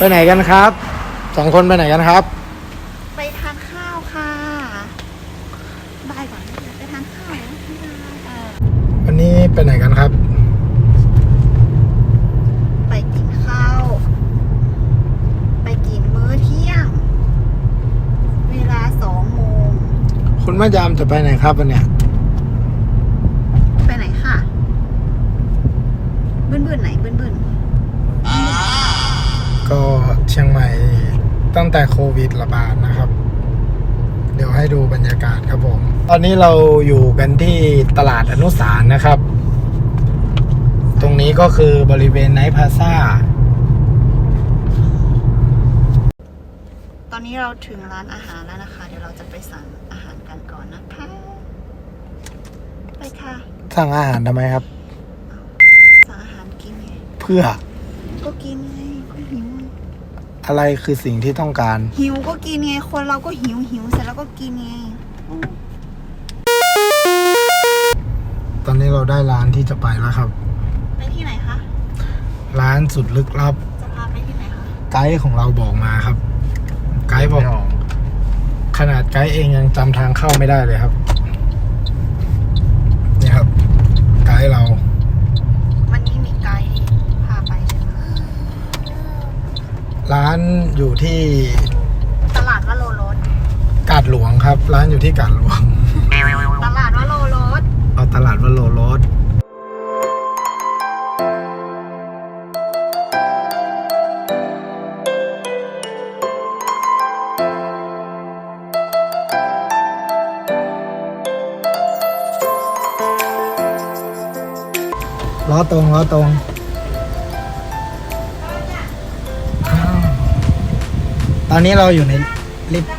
ไปไหนกันครับสองคนไปไหนกันครับ ไปทานข้าวค่ะบายก่อนไปทานข้าวนะบ๊ายบายเออวันนี้ไปไหนกันครับ ไปกินข้าว ไปกินมื้อเที่ยง เวลาสองโมง คุณแม่ยามจะไปไหนครับวันเนี้ยไปไหนค่ะ บึ้นบึ้นๆไหน บึ้นบึ้น ก็เชียงใหม่ตั้งแต่โควิดระบาดนะครับ เดี๋ยวให้ดูบรรยากาศครับผม ตอนนี้เราอยู่กันที่ตลาดอนุสารณ์นะครับ ตรงนี้ก็คือบริเวณไนท์พลาซ่า ตอนนี้เราถึงร้านอาหารแล้วนะคะ เดี๋ยวเราจะไปสั่งอาหารกันก่อนนะคะ ไปค่ะ สั่งอาหารทำไมครับ สั่งอาหารกินไง เพื่อ ก็กินไงก็หิว อะไรคือสิ่งที่ต้องการ หิวก็กินไง คนเราก็หิวหิวเสร็จแล้วก็กินไง ตอนนี้เราได้ร้านที่จะไปแล้วครับ ไปที่ไหนคะ ร้านสุดลึกลับ จะพาไปที่ไหนคะ ไกด์ของเราบอกมาครับ ไกด์บอก ขนาดไกด์เองยังจำทางเข้าไม่ได้เลยครับ นี่ครับ ไกด์เรา วันนี้มีไกด์พาไปใช่ไหม ร้านอยู่ที่ตลาดวโรรสกาดหลวงครับ ร้านอยู่ที่กาดหลวง ตลาดวโรรสเอาตลาดวัดโลรสล้อตรงล้อตรง ตอนนี้เราอยู่ในลิฟต์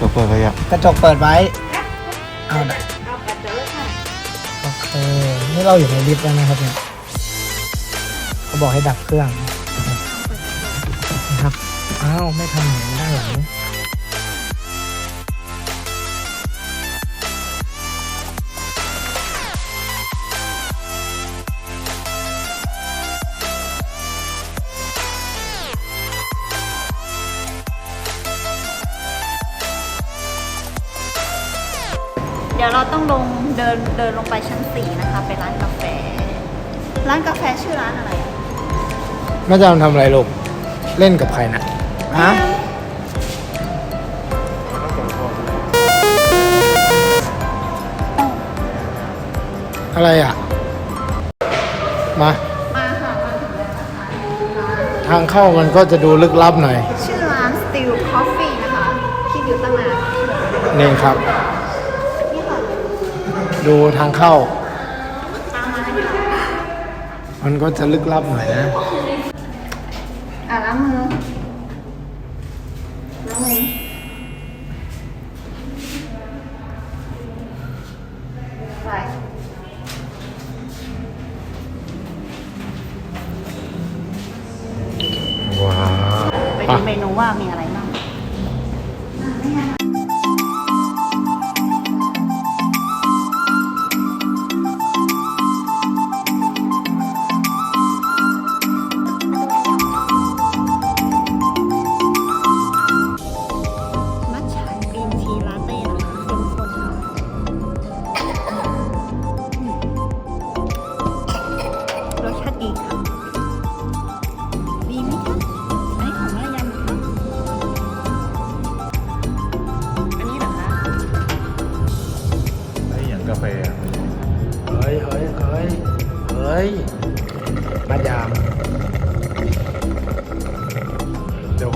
ตัวเปิดระยะกระจกเปิดไว้ เอาได้โอเค นี่เราอยู่ในลิฟต์แล้วนะครับเนี่ยเขาบอกให้ดับเครื่องนะครับ อ้าว ไม่ทำอย่างนี้ได้หรอ ดี๋ยวเราต้องลงเดินเดินลงไปชั้นสี่นะคะ ไปร้านกาแฟ ร้านกาแฟชื่อร้านอะไรอะแม่จำทำอะไรลูก เล่นกับใครนะฮะอะไรอะ มา มาค่ะมาถึงแล้วนะคะทางเข้ามันก็จะดูลึกลับหน่อย ชื่อร้าน Steel Coffee นะคะ ที่อยู่ตั้งนานนี่ครับนี่ค่ะ ดูทางเข้าตามมาเลยค่ะมันก็จะลึกลับหน่อยนะอะล้างมือล้างมือไปว้าวไปดูเมนูว่ามีอะไร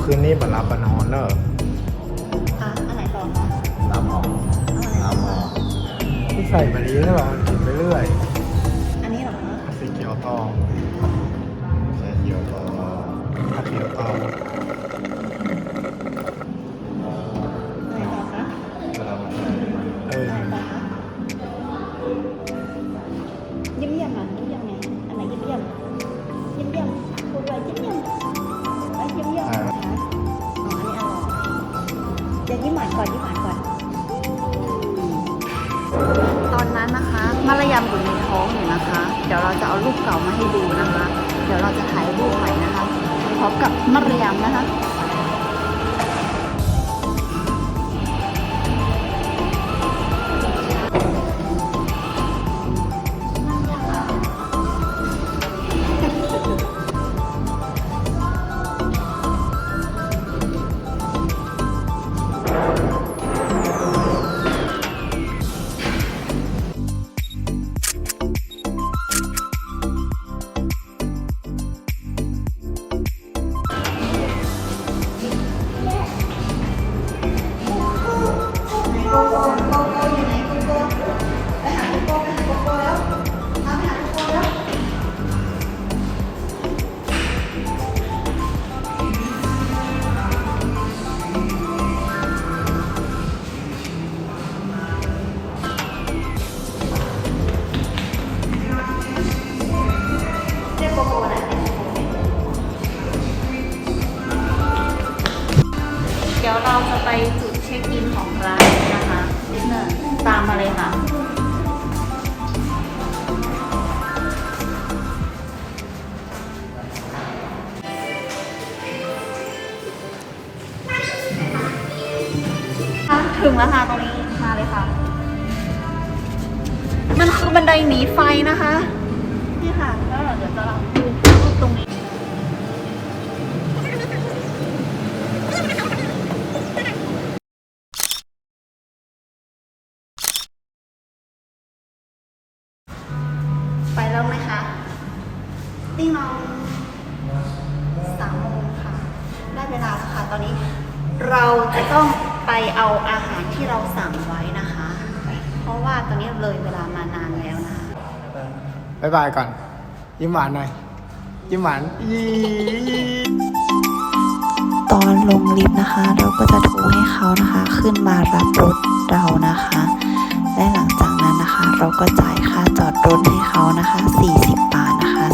คืนนี้บัลลับบานอนเนอะอะอันไหนต่อคะน้ำหอมเอาอันไหนต่อน้ำหอมที่ใส่มาดีใช่ป่ะกินไปเรื่อยอันนี้เหรอคะสีเขียวทองใส่เขียวต่อผ้าเขียวทอง หวานก่อนยิ้มหวานก่อน ตอนนั้นนะคะมารยามอยู่ในท้องอยู่นะคะ เดี๋ยวเราจะเอารูปเก่ามาให้ดูนะคะ เดี๋ยวเราจะถ่ายรูปใหม่นะคะพร้อมกับมารยามนะคะ เราจะไปจุดเช็คอินของร้านนะคะนิดหนึ่งตามมาเลยค่ะ ถึงแล้วค่ะตรงนี้มาเลยค่ะ มันคือบันไดหนีไฟนะคะ เราจะต้องไปเอาอาหารที่เราสั่งไว้นะคะ เพราะว่าตอนนี้เลยเวลามานานแล้วนะคะบายบายก่อน ยิ้มหวานหน่อย ยิ้มหวานอีตอนลงลิฟต์นะคะ เราก็จะโทรให้เขานะคะ ขึ้นมารับรถเรานะคะ และหลังจากนั้นนะคะ เราก็จ่ายค่าจอดรถให้เขานะคะ 40 บาทนะคะ